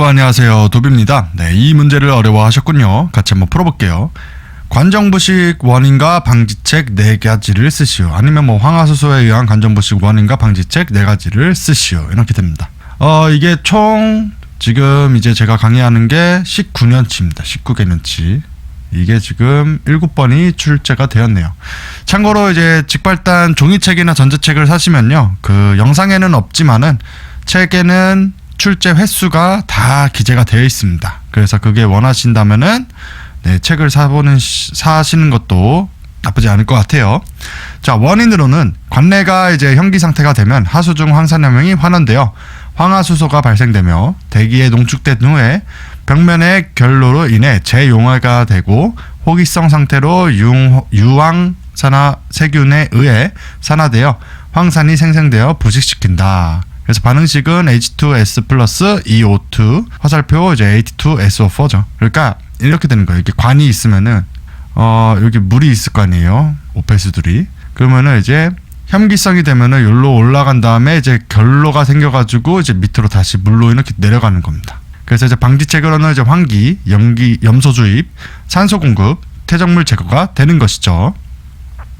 여러분 안녕하세요. 도비입니다. 네, 이 문제를 어려워하셨군요. 같이 한번 풀어볼게요. 관정부식 원인과 방지책 네 가지를 쓰시오. 아니면 뭐 황화수소에 의한 관정부식 원인과 방지책 네 가지를 쓰시오. 이렇게 됩니다. 어 이게 총 지금 이제 제가 강의하는 게 19년치입니다. 19개년치. 이게 지금 7번이 출제가 되었네요. 참고로 이제 직발단 종이책이나 전자책을 사시면요. 그 영상에는 없지만은 책에는 출제 횟수가 다 기재가 되어 있습니다. 그래서 그게 원하신다면은 네, 책을 사보는 시- 사시는 것도 나쁘지 않을 것 같아요. 자, 원인으로는 관내가 이제 현기 상태가 되면 하수 중 황산염염이 환원되어 황화수소가 발생되며 대기에 농축된 후에 벽면의 결로로 인해 재용화가 되고 호기성 상태로 융, 유황 산화 세균에 의해 산화되어 황산이 생성되어 부식시킨다. 그래서 반응식은 H2S 플러스 EO2 화살표 이제 H2SO4죠. 그러니까 이렇게 되는 거예요. 이렇게 관이 있으면은 어 여기 물이 있을 거 아니에요. 오페스들이 그러면은 이제 혐기성이 되면은 여기로 올라간 다음에 이제 결로가 생겨가지고 이제 밑으로 다시 물로 이렇게 내려가는 겁니다. 그래서 이제 방지책으로는 이제 환기, 염기, 염소 주입, 산소 공급, 퇴적물 제거가 되는 것이죠.